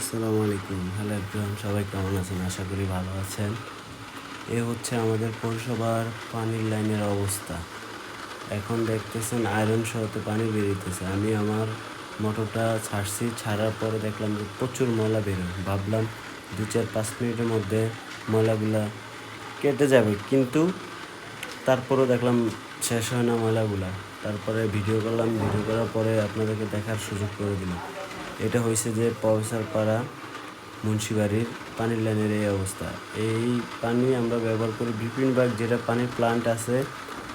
আসসালামু আলাইকুম। Hello everyone, সবাই কেমন আছেন? আশা করি ভালো আছেন। এ হচ্ছে আমাদের পৌরসভার পানির লাইনের অবস্থা। এখন দেখতেছেন আয়রন সহতে পানি বেরিয়েছে আমি আমার মোটরটা ছাড়ছি, ছাড়ার পরে দেখলাম যে প্রচুর ময়লা বেরোয় ভাবলাম দু চার পাঁচ মিনিটের মধ্যে ময়লাগুলা কেটে যাবে। কিন্তু তারপরেও দেখলাম শেষ হয় না ময়লাগুলা। তারপরে ভিডিও করলাম। ভিডিও করার পরে আপনাদেরকে দেখার সুযোগ করে দিলাম। এটা হয়েছে যে প্রফেসর পাড়া মুন্সিবাড়ির পানির লাইনের এই অবস্থা। এই পানি আমরা ব্যবহার করি বিভিন্ন ভাগ, যেটা পানির প্লান্ট আছে,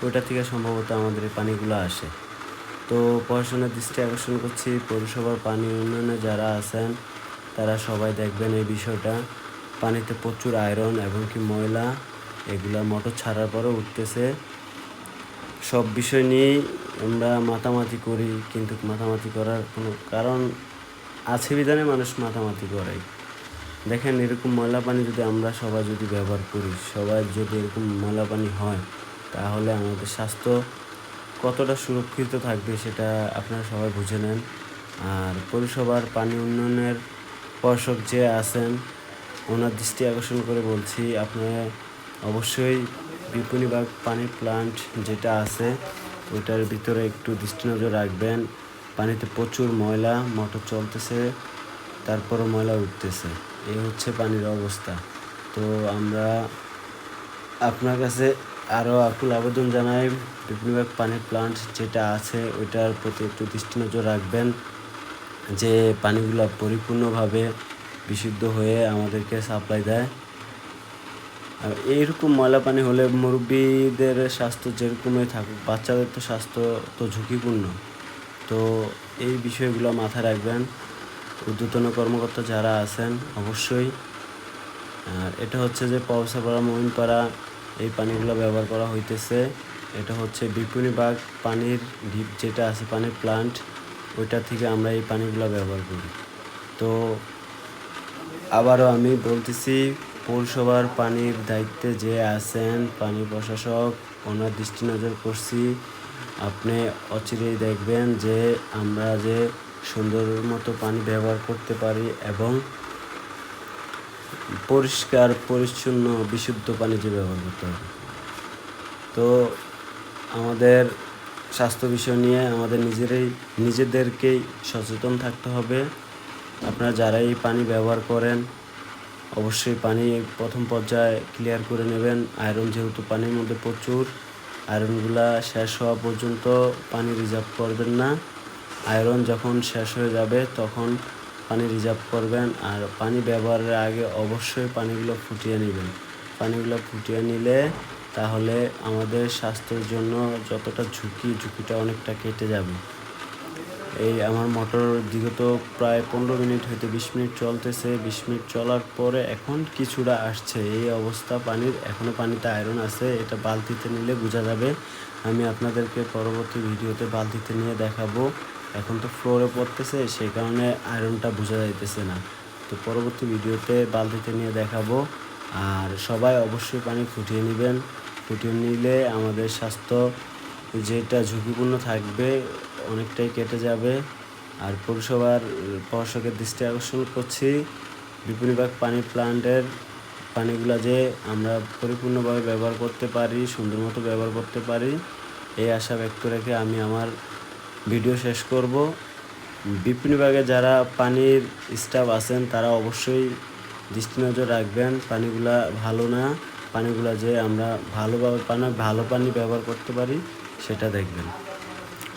ওইটা থেকে সম্ভবত আমাদের এই পানিগুলো আসে। তো পড়াশোনার দৃষ্টি আকর্ষণ করছি, পৌরসভার পানি উন্নয়নে যারা আছেন, তারা সবাই দেখবেন এই বিষয়টা। পানিতে প্রচুর আয়রন এবং কি ময়লা, এগুলা মোটর ছাড়ার পরেও উঠতেছে। সব বিষয় নিয়েই আমরা মাতামাতি করি, কিন্তু মাতামাতি করার কোনো কারণ আছে বিধানে মানুষ মাতামাতি করে দেখেন এরকম ময়লা পানি যদি আমরা সবাই যদি ব্যবহার করি, সবাই যদি এরকম ময়লা পানি হয়, তাহলে আমাদের স্বাস্থ্য কতটা সুরক্ষিত থাকবে সেটা আপনারা সবাই বুঝে নেন। আর পৌরসভার পানি উন্নয়নের পর্ষক যে আছেন, ওনার দৃষ্টি আকর্ষণ করে বলছি, আপনারা অবশ্যই বিপণীবাগ পানি প্লান্ট যেটা আছে, ওইটার ভিতরে একটু দৃষ্টি নজর রাখবেন। পানিতে প্রচুর ময়লা, মোটর চলতেছে, তারপরও ময়লা উঠতেছে। এই হচ্ছে পানির অবস্থা। তো আমরা আপনার কাছে আরও আকুল আবেদন জানাই বিপণীবাগ পানির প্লান্ট যেটা আছে, ওইটার প্রতি একটু দৃষ্টি নজর রাখবেন, যে পানিগুলো পরিপূর্ণভাবে বিশুদ্ধ হয়ে আমাদেরকে সাপ্লাই দেয়। আর এইরকম ময়লা পানি হলে মুরব্বীদের স্বাস্থ্য যেরকমই থাকুক, বাচ্চাদের তো স্বাস্থ্য তো ঝুঁকিপূর্ণ। তো এই বিষয়গুলো মাথায় রাখবেন। ঊর্ধ্বতন কর্মকর্তা যারা আছেন, অবশ্যই। আর এটা হচ্ছে যে পৌসাপাড়া মহিনপাড়া, এই পানিগুলো ব্যবহার করা হইতেছে। এটা হচ্ছে বিপণীবাগ পানির ডিপ যেটা আছে, পানির প্লান্ট ওইটা থেকে আমরা এই পানিগুলো ব্যবহার করি। তো আবারও আমি বলতেছি, পৌরসভার পানির দায়িত্বে যে আছেন পানি প্রশাসক ওনার দৃষ্টি নজর করছি। আপনি অচিরেই দেখবেন যে আমরা যে সুন্দর মতো পানি ব্যবহার করতে পারি এবং পরিষ্কার, পরিচ্ছন্ন, বিশুদ্ধ পানি যে ব্যবহার করতে হবে। তো আমাদের স্বাস্থ্য বিষয় নিয়ে আমাদের নিজেরাই, নিজেদেরকেই সচেতন থাকতে হবে। আপনারা যারা এই পানি ব্যবহার করেন অবশ্যই পানি প্রথম পর্যায়ে ক্লিয়ার করে নেবেন। আয়রন যেহেতু পানির মধ্যে প্রচুর আয়রনগুলা শেষ হওয়া পর্যন্ত পানি রিজার্ভ করবেন না। আয়রন যখন শেষ হয়ে যাবে তখন পানি রিজার্ভ করবেন আর পানি ব্যবহারের আগে অবশ্যই পানিগুলো ফুটিয়ে নেবেন। পানিগুলো ফুটিয়ে নিলে তাহলে আমাদের স্বাস্থ্যের জন্য যতটা ঝুঁকি, ঝুঁকিটা অনেকটা কেটে যাবে। এই আমার মোটর বিগত প্রায় পনেরো মিনিট হয়তো বিশ মিনিট চলতেছে, বিশ মিনিট চলার পরে এখন কিছুটা আসছে। এই অবস্থা পানির এখনও পানিতে আয়রন আছে, এটা বালতিতে নিলে বোঝা যাবে। আমি আপনাদেরকে পরবর্তী ভিডিওতে বালতিতে নিয়ে দেখাবো। এখন তো ফ্লোরে পড়তেছে, সেই কারণে আয়রনটা বোঝা যাইতেছে না। তো পরবর্তী ভিডিওতে বালতিতে নিয়ে দেখাবো। আর সবাই অবশ্যই পানি ফুটিয়ে নেবেন। ফুটিয়ে নিলে আমাদের স্বাস্থ্য যেটা ঝুঁকিপূর্ণ থাকবে অনেকটাই কেটে যাবে। আর পৌরসভার প্রশাসকের দৃষ্টি আকর্ষণ করছি। বিপণীবাগ পানি প্লান্টের পানিগুলো যে আমরা পরিপূর্ণভাবে ব্যবহার করতে পারি, সুন্দর মতো ব্যবহার করতে পারি, এই আশা ব্যক্ত রেখে আমি আমার ভিডিও শেষ করব। বিপণীবাগে যারা পানির স্টাফ আছেন, তারা অবশ্যই দৃষ্টি নজর রাখবেন। পানিগুলা ভালো না, পানিগুলা যে আমরা ভালোভাবে পানি ভালো পানি ব্যবহার করতে পারি, সেটা দেখবেন।